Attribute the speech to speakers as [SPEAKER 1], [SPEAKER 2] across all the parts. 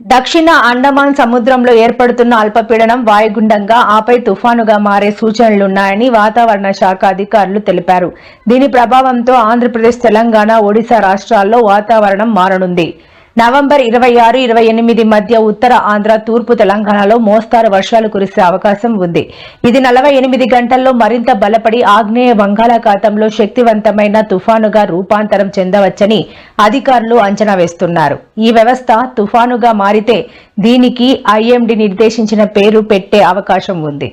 [SPEAKER 1] దక్షిణ అండమాన్ సముద్రంలో ఏర్పడుతున్న అల్పపీడనం వాయుగుండంగా ఆపై తుఫానుగా మారే సూచనలున్నాయని వాతావరణ శాఖ అధికారులు తెలిపారు. దీని ప్రభావంతో ఆంధ్రప్రదేశ్ తెలంగాణ ఒడిశా రాష్ట్రాల్లో వాతావరణం మారనుంది. నవంబర్ ఇరవై ఆరు ఇరవై ఎనిమిది మధ్య ఉత్తర ఆంధ్ర తూర్పు తెలంగాణలో మోస్తారు వర్షాలు కురిసే అవకాశం ఉంది. ఇది నలభై ఎనిమిది గంటల్లో మరింత బలపడి ఆగ్నేయ బంగాళాఖాతంలో శక్తివంతమైన తుఫానుగా రూపాంతరం చెందవచ్చని అధికారులు అంచనా వేస్తున్నారు. ఈ వ్యవస్థ తుఫానుగా మారితే దీనికి ఐఎండి నిర్దేశించిన పేరు పెట్టే అవకాశం ఉంది.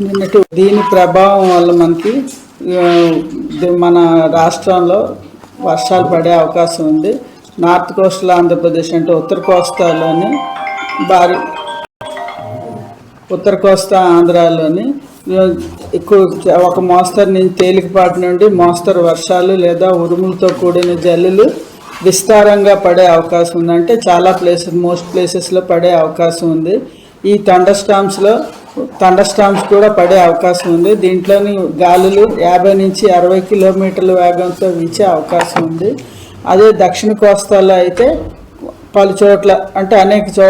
[SPEAKER 2] నిన్నటి దీని ప్రభావం వల్ల మనకి మన రాష్ట్రంలో వర్షాలు పడే అవకాశం ఉంది. నార్త్ కోస్టల్ ఆంధ్రప్రదేశ్ అంటే ఉత్తర కోస్తాలోని భారీ ఉత్తర కోస్తా ఆంధ్రాలోని ఎక్కువ ఒక మోస్తరు నుంచి తేలికపాటి నుండి మోస్తరు వర్షాలు లేదా ఉరుములతో కూడిన జల్లులు విస్తారంగా పడే అవకాశం ఉంది అంటే చాలా ప్లేసెస్ మోస్ట్ ప్లేసెస్లో పడే అవకాశం ఉంది. ఈ థండర్ స్టామ్స్లో థండర్ స్టామ్స్ కూడా పడే అవకాశం ఉంది. దీంట్లోని గాలులు యాభై నుంచి అరవై కిలోమీటర్ల వేగంతో వీచే అవకాశం ఉంది. అదే దక్షిణ కోస్తాలో అయితే పలు చోట్ల అంటే అనేక చో